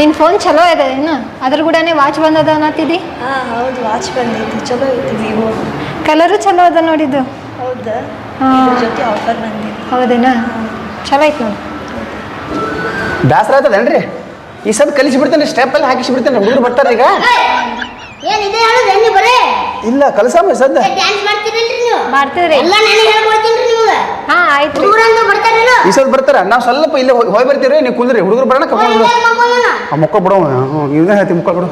ನಿನ್ನ ಫೋನ್ ಚಲೋ ಇದೆ ಏನು ಅದ್ರ ಕೂಡನೇ ವಾಚ್ ಬಂದದ ಅನ್ನತ್ತಿದ್ದಿ ಹಾ ಹೌದು ವಾಚ್ ಬಂದೈತಿ. ಚಲೋ ಐತಿ ವಿವೋ ಕಲರು ಚಲೋ ಅದ ನೋಡಿದ್ದು ಹೌದಾ? ಜೊತೆ ಆಫರ್ ಬಂದೈತಿ ಹೌದೇನಾ? ಚಲೋ ಐತಿ ನೋಡಿ. ದಾಸರ ಆಯ್ತದೇನ್ರಿ ಈ ಸದ್ ಕಲಿಸಿ ಬಿಡ್ತೇನೆ ಸ್ಟೆಪ್ ಅಲ್ಲಿ ಹಾಕಿಸಿ ಬಿಡ್ತೇನೆ ಹುಡುಗರು ಬರ್ತಾರೆ ಈಗ. ಏನ್ ಇದೆ ಹೇಳುದು ಬರೇ? ಇಲ್ಲ ಕಲಸಮ್ಮ ಸದ್ದ. ಡ್ಯಾನ್ಸ್ ಮಾಡ್ತೀರಲ್ರಿ ನೀವು? ಎಲ್ಲ ನಾನು ಹೇಳ್ಕೊಡ್ತೀನಿ ಹಾ ಆಯ್ತು. ಬರ್ತಾರೇನು ಈ ಸಲ ಬರ್ತಾರ. ನಾವು ಸ್ವಲ್ಪ ಇಲ್ಲೇ ಹೋಗಿ ಹೋಗಿ ಬರ್ತೀವಿ ನೀವು ಕುಂದ್ರಿ. ಹುಡುಗರು ಬರೋಣ ಕರ್ಕೊಂಡು ಬಿಡು ಆ ಮುಕ್ಕ ಬಿಡೋ ಇದನ್ನ ಹೇಳ್ತೀವಿ ಮುಕ್ಕ ಬಿಡು.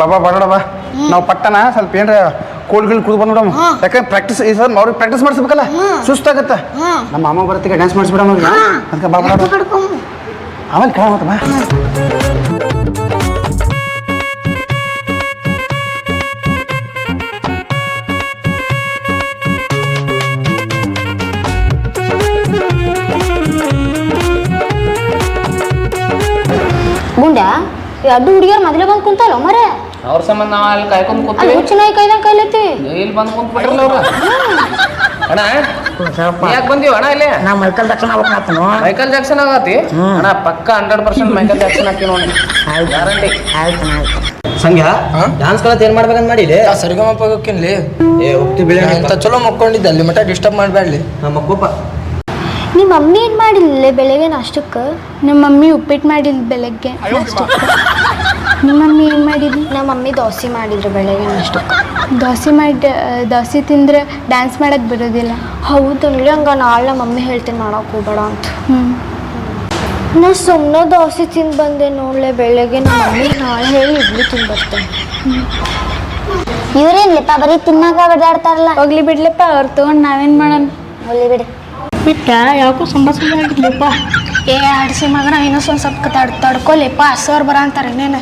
ಬಾಬಾ ಬರೋಣ ಬಾ ನಾವು ಪಟ್ಟಣ ಸ್ವಲ್ಪ ಏನ್ರ ಕೋಲ್ಗಳು ಕುದ್ ಬಂದ್ಬಿಡಮ್ಮ ಯಾಕಂದ್ರೆ ಪ್ರಾಕ್ಟೀಸ್ ಈ ಸಲ ಅವ್ರಿಗೆ ಪ್ರಾಕ್ಟೀಸ್ ಮಾಡಿಸ್ಬೇಕಲ್ಲ? ಸುಸ್ತಾಗತ್ತ. ನಮ್ಮ ಮಾಮ ಬರತ್ತಿಗೆ ಡ್ಯಾನ್ಸ್ ಮಾಡಿಸ್ಬಿಡಮ್ಮ ಅದಕ್ಕೆ ಬಾಬಾ ಆಮೇಲೆ ಕೇಳ ಮತ್ತೆ ಬಾ. ಎರಡು ಹುಡುಗಿಯರು ಮೊದಲೇ ಬಂದು ಕುಂತಾರ ಮರೆ? ಅವ್ರ ಸಂಬಂಧ ನಾವು ಅಲ್ಲಿ ಕಾಯ್ಕೊಂಡು ಕೂತೀವಿ. ಹುಚ್ಚು ನಾಯಿ ಕೈದಂಗೆ ಕೈಲತ್ತಿ ಇಲ್ಲಿ ಬಂದ್ ಕುಂತ ಬಿಟ್ರಲ್ಲ ಅವ್ರ. ಅಣ್ಣ ಯಾಕೆ ಬಂದೀವಿ ಅಣ್ಣ ಇಲ್ಲಿ? ನಾ ಮೈಕಲ್ ಜಾಕ್ಸನ್ ಆಗ್ಬೇಕು ಮೈಕಲ್ ಜಾಕ್ಸನ್ ಆಗತಿ? ಅಣ್ಣ ಪಕ್ಕ ಹಂಡ್ರೆಡ್ ಪರ್ಸೆಂಟ್ ಮೈಕಲ್ ಜಾಕ್ಸನ್ ಹಾಕಿ ನೋಡಿ ಆಯ್ತು. ಗ್ಯಾರಂಟಿ ಆಯ್ತು ಆಯ್ತು. ಡ್ಯಾನ್ಸ್ ಡಾನ್ಸ್ ಕಲತ್ ಏನ್ ಮಾಡ್ಬೇಕಂತ ಮಾಡಿಲಿ ಸರಿಗಮಪ ಹೋಗಿನ್ಲಿ ಏ ಹೋಗ್ತಿ ಬೀಳ ಅಂತ ಚಲೋ ಮಕ್ಕೊಂಡಿದ್ದೆ ಅಲ್ಲಿ ಮಟ್ಟ ಡಿಸ್ಟರ್ಬ್ ಮಾಡಬೇಡ್ಲಿ ನಮ್ಮ ಕೋಪ ನಿಮ್ಮ ಮಮ್ಮಿ ಏನು ಮಾಡಿಲ್ಲ ಬೆಳಗ್ಗೆ ನಾಷ್ಟಕ್ಕೆ ನಮ್ಮ ಮಮ್ಮಿ ಉಪ್ಪಿಟ್ಟು ಮಾಡಿಲ್ಲ ಬೆಳಗ್ಗೆ. ನಾಷ್ಟಕ್ಕೆ ನಿಮ್ಮ ಮಮ್ಮಿ ಏನು ಮಾಡಿದ್ವಿ ನಮ್ಮ ಮಮ್ಮಿ ದೋಸೆ ಮಾಡಿದ್ರು ಬೆಳಗ್ಗೆ ನಾಷ್ಟಕ್ಕೆ ದೋಸೆ ಮಾಡಿ ದೋಸೆ ತಿಂದ್ರೆ ಡ್ಯಾನ್ಸ್ ಮಾಡಕ್ಕೆ ಬರೋದಿಲ್ಲ. ಹೌದನ್ಲಿ ಹಂಗ ನಾಳೆ ನಮ್ಮ ಮಮ್ಮಿ ಹೇಳ್ತೀನಿ ಮಾಡಕ್ಕೆ ಹೋಗ್ಬೇಡ ಅಂತ. ಹ್ಞೂ ನಾ ಸುಮ್ಮನೆ ದೋಸೆ ತಿಂದು ಬಂದೆ ನೋಡಲೆ ಬೆಳಗ್ಗೆ ನಮ್ಮ ಮಮ್ಮಿ ನಾಳೆ ಹೇಳಿ ಇಡ್ಲಿ ತಿಂದು ಬರ್ತೇನೆ ಇವ್ರೇನ್ಲಿಪ್ಪ ಬರೀ ತಿನ್ನಾಕ ಬಡಾಡ್ತಾರಲ್ಲ ಹೋಗ್ಲಿ ಬಿಡ್ಲಪ್ಪ ಅವ್ರು ತೊಗೊಂಡು ನಾವೇನು ಮಾಡೋಣ? ಹೋಗ್ಲಿ ಬಿಡಿ. ಬಿಟ್ಟ? ಯಾಕೋ ಸಂಬ ಸಂಬ ಆಗಿರ್ಲಿಪ್ಪ ಏ ಆಡಿಸಿ ಮಗನ ಇನ್ನೊಂದು ಸ್ವಲ್ಪ ತಡ್ ತಡ್ಕೊಲಿಪ್ಪ ಸರ್ ಬರ ಅಂತಾರೆ ಏನ್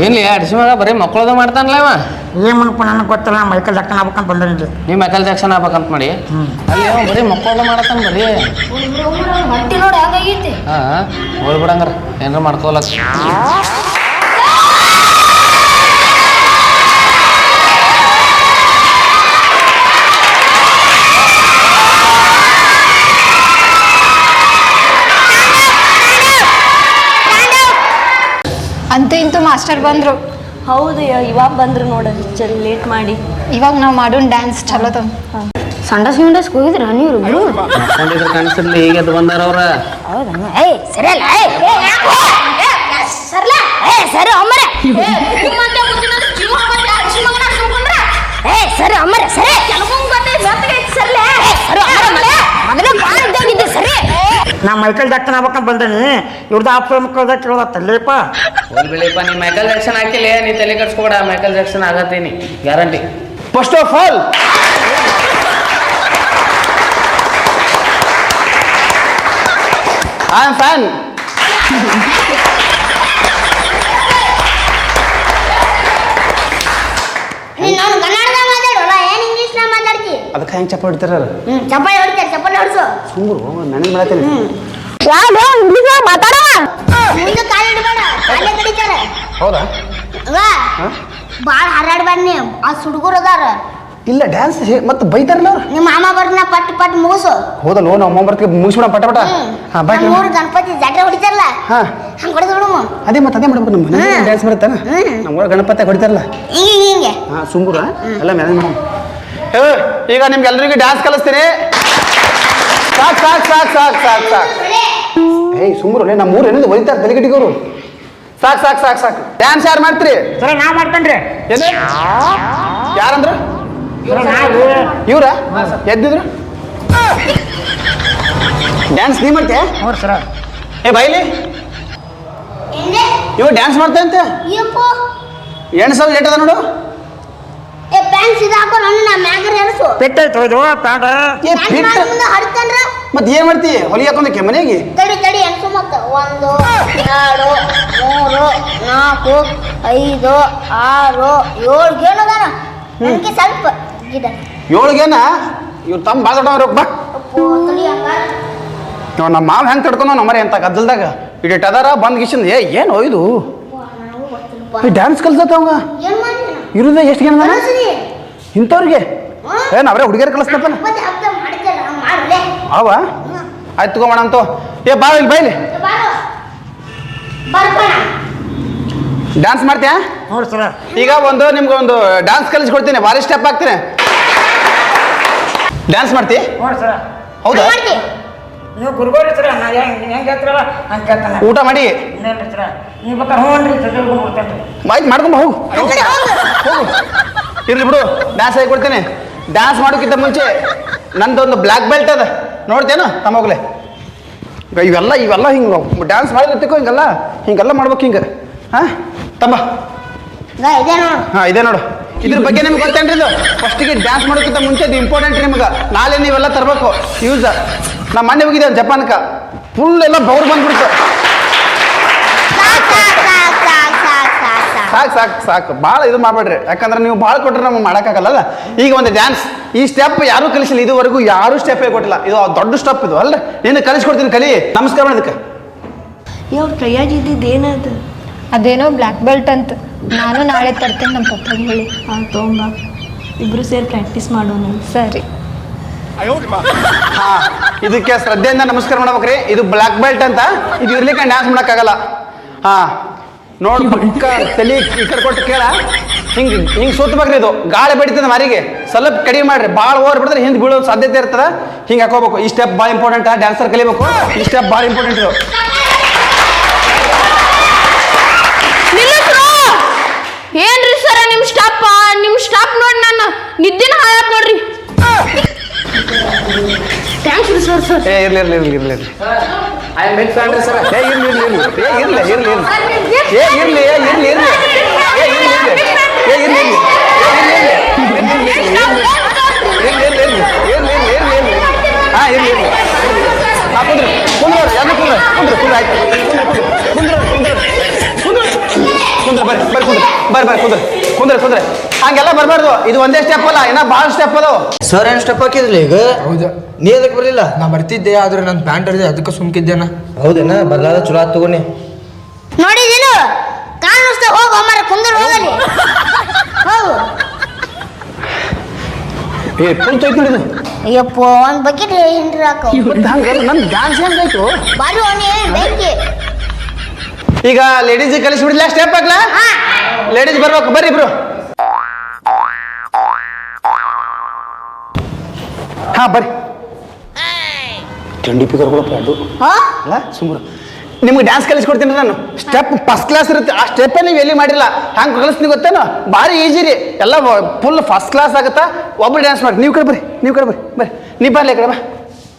ಏನ್ಲಿ ಅಡಿಸಿ ಮಗ ಬರೀ ಮಕ್ಕಳದ ಮಾಡ್ತಾನಲ್ಲ ಇವ? ಏನ್ ಮಾಡಪ್ಪ ನನಗೆ ಗೊತ್ತಿಲ್ಲ ನಾ ಮೈಕಲ್ ಜಾಕ್ಸನ್ ಆಗ್ಬೇಕಂತ ಬಂದಿರಲಿ ನೀ ಮೈಕಲ್ ಜಾಕ್ಸನ್ ಆಗ್ಬೇಕಂತ ಮಾಡಿ? ಅಲ್ಲಿ ಅವ ಬರೀ ಮಕ್ಕಳದ ಮಾಡತ್ತಾನ ಬರೀ. ಹೊಟ್ಟಿ ನೋಡಿ ಹೆಂಗಾಗೈತಿ. ಹಾ ಹೋಗ್ಬಿಡಂಗ್ರ ಏನಾರ ಮಾಡ್ಕೋಲಕ್ ಅಂತೂ ಇಂತೂ ಮಾಸ್ಟರ್ ಬಂದ್ರು. ಹೌದು ಯ- ಇವಾಗ ಬಂದ್ರು ನೋಡಿ ಚಲ್ ಲೇಟ್ ಮಾಡಿ. ಇವಾಗ ನಾವು ಮಾಡೋಣ ಡ್ಯಾನ್ಸ್ ಚಲೋ ತಮ್ ಸಂಡಸ್ ಗಿಂಡಸ್ ಹೋಗಿದ್ರ ನೀವು ಕಾಣಿಸ್ತಿರ್ಲಿ ಈಗ ಅದು ಬಂದಾರ ಅವ್ರ. ಹೌದಾ? ಏಯ್ ಸರಿ ಅಮ್ಮ ಏಯ್ ಏಯ್, ಏ, ಯಾ, ಸರ್ಲ? ಏ ಸರಿ ಅಮ್ಮರೆ ಏ ಸರಿ ಅಮ್ಮರೆ ಸರಿ ಏ, ಸರಿ ಅಮ್ಮರೆ ಮೊದಲೇ ಭಾಳ ಇದ್ದಾಗಿದ್ದೆ ಸರಿ ನಾ ಮೈಕಲ್ ದಕ್ಷಿಣ ಆಗ್ಬೇಕಂತ ಬಂದೇನಿ ಇವ್ರದ್ದು ಆಪ್ತ ಮಕ್ಕಳ್ದ ಕೇಳೋದತ್ತಲ್ಲೇಪ್ಪ ಹೋಲ್ ಬೆಳಿಪ್ಪ ನೀ ಮೈಕಲ್ ಜಾಕ್ಸನ್ ಹಾಕಿಲ್ಲ ನೀ ತಲೆ ಕಟ್ಸ್ಕೊಬೇಡ Michael Jackson ಆಗತ್ತೀನಿ guarantee first of all I am fan ನೀನು ನಾನು ಕನ್ನಡದಾಗ ಮಾತಾಡೋಲ್ಲ ಏನು ಇಂಗ್ಲೀಷ್ನಾಗ ಮಾತಾಡ್ತಿ ಅದಕ್ಕೆ ಹೆಂಗೆ ಚಪ್ಪ ಹೊಡಿತಾರ ಹ್ಞೂ ಚಪ್ಪಾಳೆ ಹೊಡಿಸು. ಸುಮ್ಮರು ನನಗೆ ಮಾಡತ್ತೀನಿ ಯಾರು ಇಂಗ್ಲೀಷ್ ಮಾತಾಡವ ಮುಂದೆ ಕಾಲು ಇಡಬೇಡ ಕಾಲೇ ಕಡಿತಾರೆ. ಹೌದಾ? ಭಾಳ ಹಾರಾಡ್ಬೇಡ ನೀ ಆ ಹುಡುಗರು ಅದಾರ. ಇಲ್ಲ ಡ್ಯಾನ್ಸ್ ಮತ್ತೆ ಬೈತಾರಲ್ಲ ಅವ್ರು? ನಿಮ್ಮ ಮಾಮ ಬರ್ನ ಪಟ್ ಪಟ್ ಮುಗಿಸು. ಹೌದಲ್ಲ ನಾವು ಅಮ್ಮ ಬರ್ತೀವಿ ಮುಗಿಸ್ಬಿಡ ಪಟ ಪಟ. ಹಾಂ ಬಾಯ್ ನಮ್ಮ ಗಣಪತಿ ಜಾತ್ರೆ ಹೊಡಿತಾರಲ್ಲ ಹಾಂ. ಹಂಗೆ ಹೊಡೆದು ಅದೇ ಮತ್ತೆ ಅದೇ ಮಾಡ್ಬೇಕು ನಮ್ಮ ಮನೆ ಡ್ಯಾನ್ಸ್ ಬರುತ್ತಾನ ನಮ್ಮ ಗಣಪತಿ ಹೊಡಿತಾರಲ್ಲ. ಹಿಂಗೆ ಹಿಂಗೆ ಹಿಂಗೆ. ಹಾಂ ಸುಂಬುರ ಎಲ್ಲ ಮ್ಯಾನೇಜ್ ಮಾಡೋಣ ಹೇ ಈಗ ನಿಮ್ಗೆ ಎಲ್ರಿಗೂ ಡ್ಯಾನ್ಸ್ ಕಲಿಸ್ತೀನಿ. ಸಾಕು ಸಾಕು ಸಾಕು ಸಾಕು ಸಾಕು ಸಾಕು. ಏಯ್ ಸುಂಬರು ನಮ್ಮ ಊರು ಏನಿದೆ ಒಯ್ತಾರೆ ಸಾಕ್ ಸಾಕು ಸಾಕು ಸಾಕು ಸಾಕು. ಡ್ಯಾನ್ಸ್ ಯಾರು ಮಾಡ್ತೀರಿ? ಸರಿ ನಾ ಮಾಡ್ತೇನ್ರಿ ಏನು ಯಾರಂದ್ರು? ಇವ್ರ. ಎದ್ದಿದ್ರು? ಡ್ಯಾನ್ಸ್ ನೀ ಮಾಡ್ತೀಯ? ಹ್ಞೂ ಸರ. ಏ ಬೈಲಿ? ಇವ್ರು ಇವ ಡ್ಯಾನ್ಸ್ ಮಾಡ್ತಾ ಅಂತ ಎಣ್ಣೆ ಎಂಟು ಸಾವಿರ ಲೇಟ್ ಅದ ನೋಡು. ಪ್ಯಾಂಟ್ ಸೀದಾ ಹಾಕೋ ನನ್ನ ನಾ ಮ್ಯಾಗರ್ ಎಳಸು ಪೆಟ್ಟೈತು ಇದು ಪ್ಯಾಂಟ್. ಏ ಪ್ಯಾಂಟ್ ಫಿಟ್ ಮುಂದೆ ಹಡ್ಕಂದ್ರ ಮತ್ತೆ ಏನ್ ಮಾಡ್ತಿ? ಹೊಲಿ ಹಾಕೊಂಡಕ್ಕೆ ಮನೆಗೆ? ತಡಿ ತಡಿ ಅನ್ಸು ಮತ್ತ ಒಂದು ಎರಡು ಮೂರು ನಾಲ್ಕು ಐದು ಆರು ಏಳು ಗೇಣು ಅದಾನ. ನನಗೆ ಸ್ವಲ್ಪ ಗಿಡ. ಏಳ್ಗೇನ? ಇವ್ರು ತಮ್ಮ ಬಾಳ ದೊಡ್ಡವ್ರು ಬಾ. ಅಪ್ಪೋ ತಡಿ ಹಂಗ. ಇವ ನಮ್ಮ ಮಾವ ಹೆಂಗೆ ತಡ್ಕೊಂಡ ನಮ್ಮರಿ ಅಂತ ಗದ್ದಲ್ದಾಗ? ಇಡಿಟ್ ಅದಾರ ಬಂದ್ ಗಿಶಿಂದ ಏ ಏನು ಇದು ಈ ಡ್ಯಾನ್ಸ್ ಕಲ್ಸತ್ತ ಅವಂಗ? ಏನ್ ಇರುದ ಎಷ್ಟು ಗೇನ ಕಳಿಸ್ರಿ ಇಂಥವ್ರಿಗೆ? ಏನು ಅವರೇ ಹುಡುಗಿಯರು ಮಾಡ್ಲೆ ಅವ ಆಯ್ತು ತಗೋಣ ಅಂತ. ಏ ಬಾ ಇಲ್ಲಿ ಬೈಲಿ ಬಾರು ಬರ್ಕೋಣ ಡ್ಯಾನ್ಸ್ ಮಾಡ್ತೀಯಾ? ನೋಡಿ ಸರ. ಈಗ ಒಂದು ನಿಮ್ಗೆ ಒಂದು ಡ್ಯಾನ್ಸ್ ಕಲಿಸ್ಕೊಡ್ತೀನಿ ಭಾರಿ ಸ್ಟೆಪ್ ಹಾಕ್ತೀನಿ. ಡ್ಯಾನ್ಸ್ ಮಾಡ್ತಿ? ನೋಡಿ ಸರ. ಹೌದಾ? ಮಾಡ್ತಿ? ನೀವು ಗುರುಗೋರಿ ಸರ ನಾ ಹೆಂಗೆ ಹೆಂಗೆ ಹೇಳ್ತಾರಲ್ಲ ಹಂಗೆ ಕೇಳ್ತಾನೆ ಊಟ ಮಾಡಿ. ಸರ? ನೀವು ಬೇಕಾದ್ರೆ ಹ್ಞೂ ರೀ ಸರ್ ಮಾಡ್ಕೊಂಬ ಹೋಗು. ಹೋಗು. ಇರ್ಲಿ ಬಿಡು ಡ್ಯಾನ್ಸ್ ಕೊಡ್ತೀನಿ. ಡ್ಯಾನ್ಸ್ ಮಾಡೋಕ್ಕಿಂತ ಮುಂಚೆ ನಂದೊಂದು ಬ್ಲ್ಯಾಕ್ ಬೆಲ್ಟ್ ಅದ. ನೋಡ್ತೇನು ತಮ್ಮ ಹೋಗ್ಲೆ. ಈಗ ಇವೆಲ್ಲ ಇವೆಲ್ಲ ಹಿಂಗೆ ಡ್ಯಾನ್ಸ್ ಮಾಡಿರ್ತಿಕೋ ಹಿಂಗೆಲ್ಲ ಹಿಂಗೆಲ್ಲ ಮಾಡ್ಬೇಕು ಹಿಂಗೆ. ಹಾಂ? ತಮ್ಮ. ಹಾಂ ಇದೆ ನೋಡು. ಇದ್ರ ಬಗ್ಗೆ ನಿಮ್ಗೆ ಗೊತ್ತೇನ್ರಿ ಇದು? ಫಸ್ಟಿಗೆ ಡ್ಯಾನ್ಸ್ ಮಾಡೋಕ್ಕಿಂತ ಮುಂಚೆ ಇದು ಇಂಪಾರ್ಟೆಂಟ್ ನಿಮ್ಗೆ. ನಾಳೆ ನೀವೆಲ್ಲ ತರಬೇಕು. ಯೂಸ್. ನಮ್ಮ ಮನೆ ಹೋಗಿದ್ದೆ ಜಪಾನ್ಕ. ಫುಲ್ ಎಲ್ಲ ಬೌರ್ ಬಂದ್ಬಿಡ್ತು ಸಾಕ್ ಸಾಕ್ ಸಾಕ್ ಸಾಕ್ ಸಾಕ್ ಸಾಕ್ ಸಾಕ್ ಸಾಕು. ಭಾಳ ಇದು ಮಾಡಬೇಡ್ರಿ. ಯಾಕಂದ್ರೆ ನೀವು ಭಾಳ ಕೊಟ್ಟರೆ ನಮ್ಗೆ ಮಾಡೋಕ್ಕಾಗಲ್ಲ ಈಗ ಒಂದು ಡ್ಯಾನ್ಸ್ ಈ ಸ್ಟೆಪ್ ಯಾರೂ ಕಲಿಸಿಲ್ಲ ಇದುವರೆಗೂ ಯಾರೂ ಸ್ಟೆಪ್ಪೇ ಕೊಟ್ಟಿಲ್ಲ. ಇದು ದೊಡ್ಡ ಸ್ಟೆಪ್ ಇದು ಅಲ್ಲ ನೀನು ಕಲಿಸ್ಕೊಡ್ತೀನಿ ಕಲಿ. ನಮಸ್ಕಾರ ಮಾಡೋದಕ್ಕೆ. ಯಾವ ಕೈಯಾಗ ಇದ್ದಿದ್ದು ಏನದು? ಅದೇನೋ ಬ್ಲ್ಯಾಕ್ ಬೆಲ್ಟ್ ಅಂತ. ನಾನು ನಾಳೆ ತರ್ತೇನೆ ನಮ್ಮ ಪಪ್ಪಗೆ ಹೇಳಿ ಆ ತೊಗೊಂಬ. ಇಬ್ರು ಸೇರಿ ಪ್ರಾಕ್ಟೀಸ್ ಮಾಡೋಣ. ಸರಿ. ಹಾ ಇದಕ್ಕೆ ಶ್ರದ್ಧೆಯಿಂದ ನಮಸ್ಕಾರ ಮಾಡ್ಬೇಕ್ರಿ. ಇದು ಬ್ಲ್ಯಾಕ್ ಬೆಲ್ಟ್ ಅಂತ. ಇದು ಇರ್ಲಿಕ್ಕೆ ಡ್ಯಾನ್ಸ್ ಮಾಡೋಕ್ಕಾಗಲ್ಲ. ಹಾ ನೋಡ್ ಪಕ್ಕ ತಲೆ ಈ ಕಡೆ ಕೊಟ್ಟು ಕೇಳ. ಹಿಂಗೆ ಹಿಂಗೆ ಸುತ್ತಬೇಕ್ರಿ ಇದು. ಗಾಳಿ ಬಡಿತದ ಮಾರಿಗೆ. ಸ್ವಲ್ಪ ಕಡಿಮೆ ಮಾಡ್ರಿ. ಭಾಳ ಓವರ್ ಬಿಡಿದ್ರೆ ಹಿಂದೆ ಬೀಳೋ ಸಾಧ್ಯತೆ ಇರ್ತದೆ. ಹಿಂಗೆ ಹಾಕೋಬೇಕು. ಈ ಸ್ಟೆಪ್ ಭಾಳ ಇಂಪಾರ್ಟೆಂಟ್ ಡ್ಯಾನ್ಸರ್ ಕಲಿಬೇಕು. ಈ ಸ್ಟೆಪ್ ಭಾಳ ಇಂಪಾರ್ಟೆಂಟ್ ಇದು. ಏನ್ರಿ ಸರ ನಿಮ್ ಸ್ಟಾಪ್ ನಿಮ್ ಸ್ಟಾಪ್ ನೋಡಿ ನಾನು ನಿದ್ದಿನ ಹಾಳಾತ್ ನೋಡ್ರಿ. ಥ್ಯಾಂಕ್ಸ್ ಸರ್ ಸರ್ ಇರ್ಲಿ ಇರ್ಲಿ ಇರ್ಲಿ ಇರ್ಲಿ. I am big fan sir ಏ ಇರ್ಲಿ ಇರ್ಲಿ ಇರ್ಲಿ ಏ ಇರ್ಲಿ ಇರ್ಲಿ ಇರ್ಲಿ ಏ ಇರ್ಲಿ ಏ ಇರ್ಲಿ ಇರ್ಲಿ ಏ ಇರ್ಲಿ ಇರ್ಲಿ ಏ ಇರ್ಲಿ ಇರ್ಲಿ ಹಾ ಇರ್ಲಿ ಇರ್ಲಿ ಹಾ ಕುಂದ್ರು ಕುಂದ್ರು ಯಾರು ಕುಂದ್ರ ಕುಂದ್ರು ಕುಂದ್ರ ಆಯ್ತು ಕುಂದ್ರ ಕುಂದ್ರ ಕುಂದ್ರ ಕುಂದ್ರ ಬರ್ರಿ ಬರ್ರಿ ಕುಂದ್ರ ಬರ್ರಿ ಬರ್ರಿ ಕುಂದ್ರ ಕುಂದ್ರ ಕುಂದ್ರ ಹಂಗೆಲ್ಲ ಬರಬಾರ್ದು. ಇದು ಒಂದೇ ಸ್ಟೆಪ್ ಅಲ್ಲ ಇನ್ನ ಬಹಳ ಸ್ಟೆಪ್ ಅದು. ಸರ್ ಏನ್ ಸ್ಟೆಪ್ ಹಾಕಿದ್ರಲ್ಲ ಈಗ? ಹೌದು. ನೀ ಅದಕ್ಕೆ ಬರಲಿಲ್ಲ? ನಾ ಬರ್ತಿದ್ದೆ ಆದ್ರೆ ನನ್ನ ಪ್ಯಾಂಟ್ ಹರಿದೆ ಅದಕ್ಕೆ ಸುಮ್ಕಿದ್ದೇನ? ಹೌದೇನ? ಬರ್ಲಾದ ಚಲೋ ಆತ್ ತಗೋನಿ ನೋಡಿದಿಲ್ಲ ಕಾಣಿಸ್ತ ಹೋಗ ಅಮ್ಮರ ಕುಂದ್ರ ಹೋಗಲಿ. ಹೋಗು. ಏ ಫುಲ್ ತೈತ್ ನೋಡಿದು ಅಯ್ಯಪ್ಪ ಒಂದ್ ಬಕೆಟ್ ಹಿಂಡ್ರಿ ಹಾಕೋ. ನನ್ ಡ್ಯಾನ್ಸ್ ಹೆಂಗಾಯ್ತು ಬಾರಿ ಅವನಿ ಬೆಂಕಿ. ಈಗ ಲೇಡೀಸ್ ಕಲಿಸ್ಬಿಡ್ಲಾ ಸ್ಟೆಪ್ ಹಾಕ್ಲಾ? ಹಾ. ಲೇಡೀಸ್ ಬರ್ಬೇಕು ಬರ್ರಿ ಇಬ್ರು. ಹಾ ಬರ್ರಿ. ತಿಂಡಿ ಪಿಕರ್ಗಳಪ್ಪ ಅದು. ಹಾ? ಅಲ್ಲ ಸುಮ್ಮನೆ ನಿಮ್ಗೆ ಡ್ಯಾನ್ಸ್ ಕಲಿಸ್ಕೊಡ್ತೀನಿ ನಾನು. ಸ್ಟೆಪ್ ಫಸ್ಟ್ ಕ್ಲಾಸ್ ಇರುತ್ತೆ. ಆ ಸ್ಟೆಪ್ಪೇ ನೀವು ಎಲ್ಲಿ ಮಾಡಿಲ್ಲ? ಹಂಗೆ ಕಲಿಸ್ತೀನಿ ಗೊತ್ತೇನೋ? ಭಾರಿ ಈಜಿ ರೀ. ಎಲ್ಲ ಫುಲ್ ಫಸ್ಟ್ ಕ್ಲಾಸ್ ಆಗುತ್ತಾ? ಒಬ್ರು ಡ್ಯಾನ್ಸ್ ಮಾಡಿ ನೀವು ಕಡೆ ಬರ್ರಿ. ನೀವು ಕಡೆ ಬರ್ರಿ. ಬರ್ರಿ. ನೀವು ಬರ್ಲಿ ಕಡೆ ಬಾ.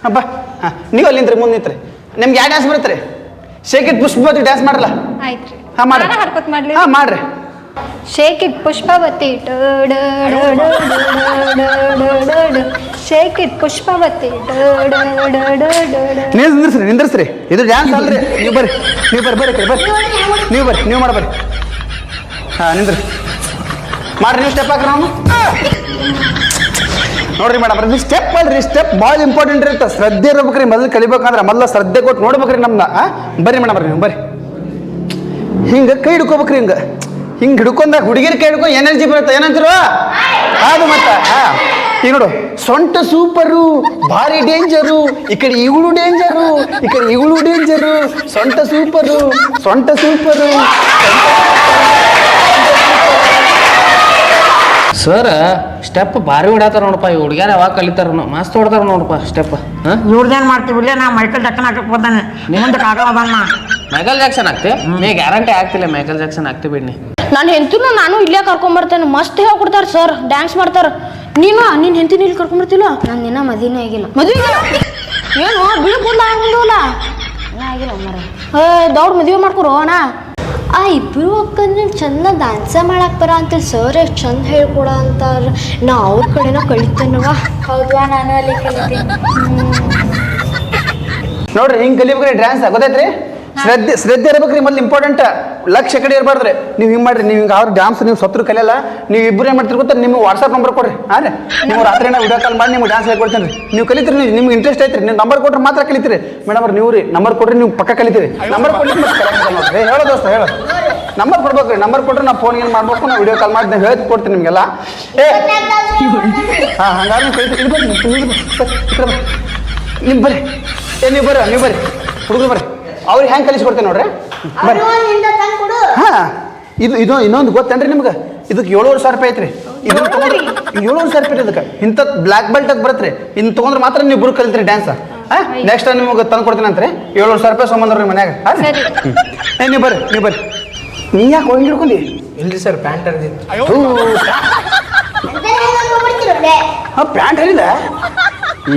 ಹಾಂ ಬಾ. ಹಾಂ ನೀವು ಅಲ್ಲಿ ನಿಂತ್ರಿ ಮುಂದೆ ನಿಂತ್ರಿ. ನಿಮ್ಗೆ ಯಾವ ಡ್ಯಾನ್ಸ್ ಬರುತ್ತೆ ರೀ? ಶೇಕ್ ಪುಷ್ಪ ಡ್ಯಾನ್ಸ್ ಮಾಡಲ್ಲ? ಹಾಂ ಮಾಡ್ರಿ. ಹಾಂ ಮಾಡ್ರಿ. Shake it Pushpavati shake it Pushpavati ನೀವು ನಿಂದ್ರಿಸ್ರಿ ನಿಂದ್ರಿಸ್ರಿ. ಇದು ಡ್ಯಾನ್ಸ್ ಅಲ್ರಿ. ನೀವು ಬರ್ರಿ ನೀವು ಬರ್ರಿ ಬರ್ರಿ ಬರ್ರಿ. ನೀವು ಬರ್ರಿ, ನೀವು ಮಾಡ ಬರ್ರಿ. ಹಾಂ, ನಿಂದ್ರಿ. ಮಾಡ್ರಿ, ನೀವು ಸ್ಟೆಪ್ ಹಾಕ್ರಿ ನಾವು ನೋಡ್ರಿ ಮೇಡಮ್ ಇದು ಸ್ಟೆಪ್ ಅಲ್ರಿ ಸ್ಟೆಪ್ ಭಾಳ ಇಂಪಾರ್ಟೆಂಟ್ ಇರುತ್ತೆ. ಶ್ರದ್ಧೆ ಇರ್ಬೇಕ್ರಿ, ಮೊದಲು ಕಲಿಬೇಕಂದ್ರೆ ಮೊದಲು ಶ್ರದ್ಧೆ ಕೊಟ್ಟು ನೋಡ್ಬೇಕ್ರಿ ನಮ್ಮನ್ನ ಬರ್ರಿ ಮೇಡಮ್, ಬರ್ರಿ ನೀವು ಬರ್ರಿ. ಹಿಂಗೆ ಕೈ ಹಿಡ್ಕೋಬೇಕ್ರಿ ಹಿಂಗೆ. ಹಿಂಗೆ ಹಿಡ್ಕೊಂಡಾಗ ಹುಡುಗಿರ್ ಕೈ ಹಿಡ್ಕೊಂಡು ಎನರ್ಜಿ ಬರುತ್ತೆ ಏನಂತೀರು ಅದು ಮತ್ತೆ ಹಾ. ಈಗ ನೋಡು ಸೊಂಟ ಸೂಪರು ಭಾರಿ ಡೇಂಜರು ಈ ಕಡೆ ಇವಳು ಡೇಂಜರು ಈ ಕಡೆ ಇವಳು ಡೇಂಜರು ಸೊಂಟ ಸೂಪರು ಸೊಂಟ ಸೂಪರು. ಸರ್ ಸ್ಟೆಪ್ ಭಾರಿ ಹೊಡ್ಯಾತಾರ ನೋಡಪ್ಪ ಈ ಹುಡುಗ್ಯಾರ ಯಾವಾಗ ಕಲಿತಾರ ಮಸ್ತ್ ಹೊಡ್ತಾರ ನೋಡಪ್ಪ ಸ್ಟೆಪ್. ಹಾಂ? ಇವ್ರದ್ದೇನು ಮಾಡ್ತೀವಿ ಇಲ್ಲೇ ನಾ ಮೈಕಲ್ ಜಕ್ಕನ್ ಹಾಕಕ್ ಬಂದಾನೆ ಮುಂದಕ್ಕೆ ಆಗಲ್ಲ ಬನ್ನ ಮೈಕಲ್ ಜಾಕ್ಸನ್ ಆಗ್ತಿ ನೀ ಗ್ಯಾರಂಟಿ ಆಗ್ತಿಲ್ಲ ಮೈಕಲ್ ಜಾಕ್ಸನ್ ಆಗ್ತಿ ಬಿಡ್ನಿ. ನಾನು ಹೆಂತನು ನಾನು ಇಲ್ಲೇ ಕರ್ಕೊಂಬರ್ತೇನೆ. ಮಸ್ತ್ ಹೇಳ್ಕೊಡ್ತಾರೆ ಸರ್ ಡ್ಯಾನ್ಸ್ ಮಾಡ್ತಾರೆ. ನೀನು? ನಿನ್ನ ಹೆಂತಿನ ಇಲ್ಲಿ ಕರ್ಕೊಂಬರ್ತಿಲ್ಲ? ನಾನು ನಿನ್ನ ಮದಿನೇ ಆಗಿಲ್ಲ. ಮದುವೆ ಏನು? ಬಿಡು ಕೂದಲ ಆಗಿಲ್ಲ ಆಗಿಲ್ಲ ಏ ದೌಡ್ ಮದುವೆ ಮಾಡ್ಕೊರು ಅಣ್ಣ. ಆ ಇಬ್ಬರು ಅಕ್ಕಂದ್ರೆ ಚಂದ ಡ್ಯಾನ್ಸ ಮಾಡಕ್ ಬರ ಅಂತೇಳಿ ಸರ್ ಎಷ್ಟು ಚಂದ ಹೇಳ್ಕೊಡ ಅಂತಾರ. ನಾ ಅವ್ರ ಕಡೆನ ಕಳಿತೇನವ ಹೌದಾ ನಾನು ಅಲ್ಲಿ ಕಲಿತೀನಿ. ನೋಡ್ರಿ ಹಿಂಗೆ ಕಲಿಬೇಕ್ರಿ ಡ್ಯಾನ್ಸ್ ಗೊತ್ತೈತ್ರಿ ಶ್ರದ್ಧೆ ಶ್ರದ್ಧೆ ಇರ್ಬೇಕ್ರಿ ನಿಮ್ಮಲ್ಲಿ ಇಂಪಾರ್ಟೆಂಟ್ ಲಕ್ಷ ಕಡೆ ಇರಬಾರ್ದ್ರಿ. ನೀವು ಹಿಂಗೆ ಮಾಡ್ರಿ ನೀವು ಹಿಂಗೆ ಅವ್ರ ಡ್ಯಾನ್ಸ್ ನೀವು ಸತ್ರು ಕಲಿಯಲ್ಲ ನೀವು ಇಬ್ಬರು ಏನು ಮಾಡ್ತೀರಿ ಗೊತ್ತಾ? ನಿಮ್ಮ ವಾಟ್ಸಪ್ ನಂಬರ್ ಕೊಡ್ರಿ. ಹಾಂ ರೀ. ನೀವು ರಾತ್ರಿ ವಿಡಿಯೋ ಕಾಲ್ ಮಾಡಿ ನಿಮ್ಗೆ ಡ್ಯಾನ್ಸ್ ಹೇಳ್ಕೊಡ್ತೀನಿ ರೀ. ನೀವು ಕಲಿತೀರಿ ನೀವು ನಿಮ್ಗೆ ಇಂಟ್ರೆಸ್ಟ್ ಐತ್ರಿ. ನೀವು ನಂಬರ್ ಕೊಟ್ರೆ ಮಾತ್ರ ಕಲಿತೀರಿ. ಮೇಡಮ್ ನೀವು ರೀ ನಂಬರ್ ಕೊಡ್ರಿ ನೀವು ಪಕ್ಕ ಕಲಿತೀರಿ. ನಂಬರ್ ಕೊಡ್ರಿ ನೋಡ್ರಿ. ಏ, ಹೇಳೋ ದೋಸ್ತ ಹೇಳೋ. ನಂಬರ್ ಕೊಡ್ಬೇಕು ನಂಬರ್ ಕೊಟ್ರೆ ನಾವು ಫೋನ್ ಏನು ಮಾಡ್ಬೇಕು? ನಾವು ವಿಡಿಯೋ ಕಾಲ್ ಮಾಡಿ ಹೇಳಿ ಹೇಳ್ತಿ ಕೊಡ್ತೀನಿ ನಿಮಗೆಲ್ಲ. ಏ. ಹಾಂ ಹಂಗಾದ್ರೆ ನೀವು ಕಲಿತೀರಿ. ನೀವು. ನೀವು ಬರ್ರಿ. ಏ ನೀವು ಬರ್ರಿ ನೀವು ಬರ್ರಿ ಹುಡುಗರು ಬರ್ರಿ ಅವ್ರಿಗೆ ಹೆಂಗೆ ಕಲಿಸ್ಕೊಡ್ತೇನೆ ನೋಡ್ರಿ? ಬರ್ರಿ ಹಾಂ ಕೊಡು. ಹಾ ಇದು ಇದು ಇನ್ನೊಂದು ಗೊತ್ತೇನ್ರಿ ನಿಮ್ಗೆ? ಇದಕ್ಕೆ ಏಳುವರೆ ಸಾವಿರ ರೂಪಾಯಿ ಐತ್ರಿ. ಇದನ್ನ ತಗೊಂಡ್ರಿ ಏಳುವರೆ ಸಾವಿರ ರೂಪಾಯಿ ಇದಕ್ಕೆ. ಇಂಥ ಬ್ಲ್ಯಾಕ್ ಬೆಲ್ಟ್ ಬರುತ್ತೆ ಇನ್ನು ತೊಗೊಂಡ್ರೆ ಮಾತ್ರ ನೀವು ಇಬ್ರು ಕಲಿತ್ರಿ ಡ್ಯಾನ್ಸ್ ಹಾಂ ನೆಕ್ಸ್ಟ್ ಟೈಮ್ ನಿಮಗೆ ತಂದು ಕೊಡ್ತೀನಿ ಅಂತ್ರಿ. ಏಳುವರೆ ಸಾವಿರ ರೂಪಾಯಿ ಸಂಬಂಧ ನಿಮ್ಮ ಮನ್ಯಾಗ. ಹಾಂ. ಏ ನೀವು ಬರ್ರಿ ನೀವು ಬರ್ರಿ. ನೀ ಯಾಕೆ ಹೋಗಿ ಹಿಡ್ಕೊಂಡಿ? ಇಲ್ರಿ ಸರ್ ಪ್ಯಾಂಟ್ ಹರಿದಿತ್ತು. ಹಾಂ ಪ್ಯಾಂಟ್ ಹರಿದ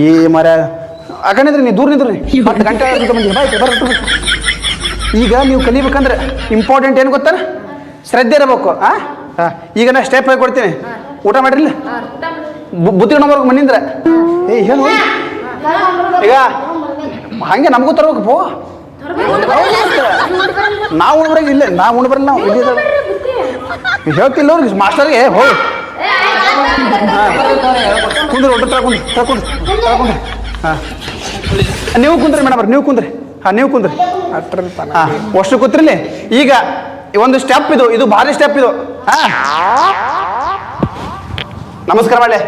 ಈ ಮರ ಆ ಕಡೆ ನಿಂದ್ರಿ ನೀವು ದೂರ ನಿಂದ್ರಿ ಹತ್ತು ಗಂಟೆ. ಈಗ ನೀವು ಕಲಿಬೇಕಂದ್ರೆ ಇಂಪಾರ್ಟೆಂಟ್ ಏನು ಗೊತ್ತಾ ಶ್ರದ್ಧೆ ಇರಬೇಕು, ಆ? ಈಗ ನಾ ಸ್ಟೆಪ್ ಆಗಿ ಕೊಡ್ತೀನಿ. ಊಟ ಮಾಡಿರಲಿಲ್ಲ ಬುದ್ಧಿ ನಂಬರ್ಗೆ ಮನಿಂದ್ರ. ಏ, ಹೇಳು. ಈಗ ಹಂಗೆ ನಮಗೂ ತರ್ಬೇಕು, ಪೋ. ನಾವು ಉಣ್ಬರಂಗ ಇಲ್ಲ, ನಾವು ಉಣ್ಬರಲ್ಲ ನಾವು. ಹೇಳ್ತಿಲ್ಲ ಮಾಸ್ಟರ್ಗೆ ಹೋಗಿ. ಕುಂದ್ರು ಒಟ್ಟು ತಗೊಂಡು ತಗೊಂಡು ತಗೊಂಡು ಹಾಂ. ನೀವು ಕುಂದ್ರಿ ಮೇಡಮ್ ನೀವು ಕುಂದ್ರಿ. ಹಾಂ ನೀವು ಕುಂದ್ರಿ. ಹಾಂ ಅಷ್ಟು ಕೂತ್ರಿಲಿ ಈಗ ಒಂದು ಸ್ಟೆಪ್ ಇದು ಇದು ಭಾರಿ ಸ್ಟೆಪ್ ಇದು. ಹಾಂ. ನಮಸ್ಕಾರ ಮಳೆ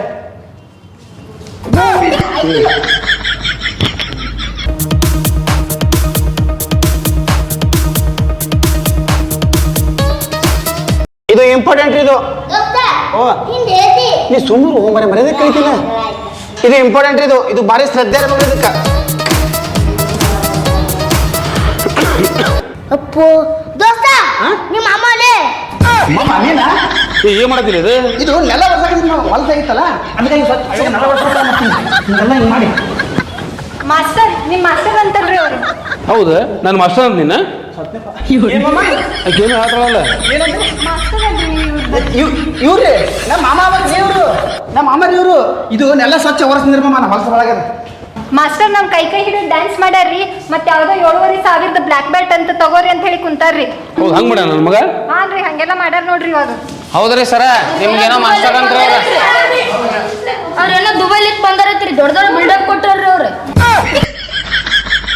ಇದು ಇಂಪಾರ್ಟೆಂಟ್ ಇದು. ಓ. ನೀ ಸುಮ್ಮನೆ ಮರೆ ಮರ್ಯಾದೆ ಕಳಿತಿಲ್ಲ ಇದು ಇಂಪಾರ್ಟೆಂಟ್ ಇದು ಇದು ಭಾರಿ ಶ್ರದ್ಧೆ ಇರ್ಬೇಕು ಇದಕ್ಕೆ. ಅಪ್ಪು ದೋಸ್ತ ನಿಮ್ಮ ಅಮ್ಮಲೇ ಏನ್ ನೀನಾ ಏನು ಮಾಡತ್ತಿಲ್ಲ ಇದು? ಇದು ನೆಲ ವರ್ಷಾಗಿದ್ದು ನಾವು ಹೊಲಸ ಆಗಿತ್ತಲ್ಲ ಅದಕ್ಕೆ ಹಿಂಗೆ ಸ್ವಚ್ಛ ನೆಲ ವರ್ಷ ಹಿಂಗೆಲ್ಲ ಹಿಂಗೆ ಮಾಡಿ. ಮಾಸ್ಟರ್ ನಿಮ್ಮ ಮಾಸ್ಟರ್ ಅವರು. ಹೌದು ನಾನು ಮಾಸ್ಟರ್ ಅಂತ ನಿನ್ನ ಏನು ಹೇಳ್ತಾಳಲ್ಲ? ಮಾಸ್ಟರ್. ಇವ್ ಇವ್ರಿ ನಮ್ಮ ಮಾಮ ಅವ್ರಿ ಇವರು ನಮ್ಮ ಅಮ್ಮ ಇವರು ಇದು ನೆಲ ಸ್ವಚ್ಛ ವರ್ಷ ನಿರ್ಮಾಣ ಹೊಲಸ ಒಳಗದ ಮಾಸ್ಟರ್ ನಮ್ ಕೈ ಕೈ ಹಿಡಿದು ಡ್ಯಾನ್ಸ್ ಮಾಡ್ಯಾರ್ರಿ. ಮತ್ತೆ ಯಾವ್ದೋ ಏಳುವರೆ ಸಾವಿರದ ಬ್ಲಾಕ್ ಬೆಲ್ಟ್ ಅಂತ ತಗೋರಿ ಅಂತ ಹೇಳಿ ಕುಂತಾರ್ರಿ. ಹೌದು ಹಂಗೆ ಮಾಡ್ಯಾನ ನನ್ನ ಮಗ? ಹಾನ್ರಿ ಹಂಗೆಲ್ಲ ಮಾಡ್ಯಾರ ನೋಡ್ರಿ ಇವಾಗ. ಹೌದ್ರಿ ಸರ ನಿಮ್ಗೇನೋ ಮಾಸ್ಟರ್ ಅಂತ ಅವ್ರೆಲ್ಲ ದುಬೈಲಿಕ್ ಬಂದಾರತ್ರಿ ದೊಡ್ಡ ದೊಡ್ಡ ಬಿಲ್ಡಪ್ ಕೊಟ್ಟಾರ್ರಿ ಅವ್ರು.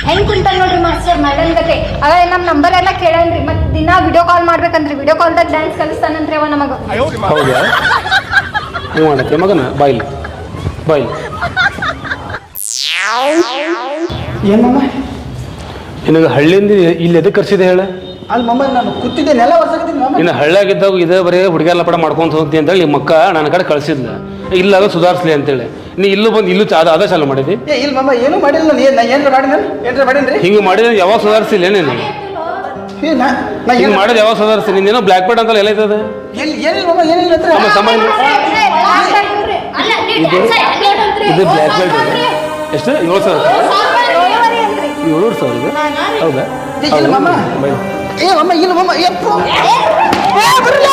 ಹೆಂಗ್ ಕುಂತಾರ ನೋಡ್ರಿ ಮಾಸ್ಟರ್ ಮಾಡನ್ ಗತೆ ಅವ ನಮ್ ನಂಬರ್ ಎಲ್ಲ ಕೇಳನ್ರಿ. ಮತ್ ದಿನಾ ವಿಡಿಯೋ ಕಾಲ್ ಮಾಡ್ಬೇಕಂದ್ರಿ. ವಿಡಿಯೋ ಕಾಲ್ದಾಗ ಡ್ಯಾನ್ಸ್ ಕಲಿಸ್ತಾನಂತ್ರಿ ಅವ ನಮಗ. ಹೌದಾ? ಹಂಗೆ ಮಾಡಕ್ಕೆ ಮಗನ? ಬಾಯ್ಲಿ. ಬಾಯ್ಲಿ. ಏನಮ್ಮ? ನಿನಗೆ ಹಳ್ಳಿಯಿಂದ ಇಲ್ಲಿ ಎದಕ್ಕೆ ಕರ್ಸಿದೆ ಹೇಳ? ಅಲ್ಲಿ ಮಮ್ಮ ನಾನು ಕೂತಿದ್ದೆ ನೆಲ ವರ್ಷಾಗಿದ್ದೀನಿ ಮಮ್ಮ ಇನ್ನು ಹಳ್ಳಿಯಾಗಿದ್ದಾಗ ಇದೇ ಬರೀ ಹುಡುಗ ಲಪಡ ಮಾಡ್ಕೊಂತ ಹೋಗ್ತಿ ಅಂತೇಳಿ ನಿಮ್ಮ ಮಕ್ಕ ನನ್ನ ಕಡೆ ಕಳಿಸಿದ್ಲ. ಇಲ್ಲ ಅದು ಸುಧಾರಿಸ್ಲಿ ಅಂತೇಳಿ. ನೀ ಇಲ್ಲೂ ಬಂದು ಇಲ್ಲೂ ಅದ ಅದ ಚಾಲು ಮಾಡಿದಿ? ಏ ಇಲ್ಲ ಮಮ್ಮ ಏನೂ ಮಾಡಿಲ್ಲ ನಾನು. ಏನು ಏನ್ರ ಮಾಡಿ ನಾನು ಏನ್ರ ಮಾಡೀನಿ ಹಿಂಗೆ ಮಾಡಿದ್ರೆ ಯಾವಾಗ ಸುಧಾರಿಸಿಲ್ಲ ನೀನು? ಏ ನಾ ನಾ ಹಿಂಗೆ ಮಾಡಿದ್ರೆ ಯಾವಾಗ ಸುಧಾರಿಸಿ ನಿಂದೇನೋ ಬ್ಲ್ಯಾಕ್ ಬೆಲ್ಟ್ ಅಂತಲ್ಲ ಎಲ್ಲ ಐತದ? ಎಲ್ಲಿ ಏನಿಲ್ಲ ಮಮ್ಮ ಏನಿಲ್ಲ ಹತ್ರ? ಇದು ಇದು ಬ್ಲ್ಯಾಕ್ ಬೆಲ್ಟ್ ಇದೆ ಎಷ್ಟು ಏಳು ಸಾವಿರ ಏಳೂರು ಸಾವಿರ ಇದೆ ಹೌದಾ ಏ ಮಮ್ಮ ಇಲ್ಲ ಮಮ್ಮ ಎಪ್ಪು ಬರಲ್ಲ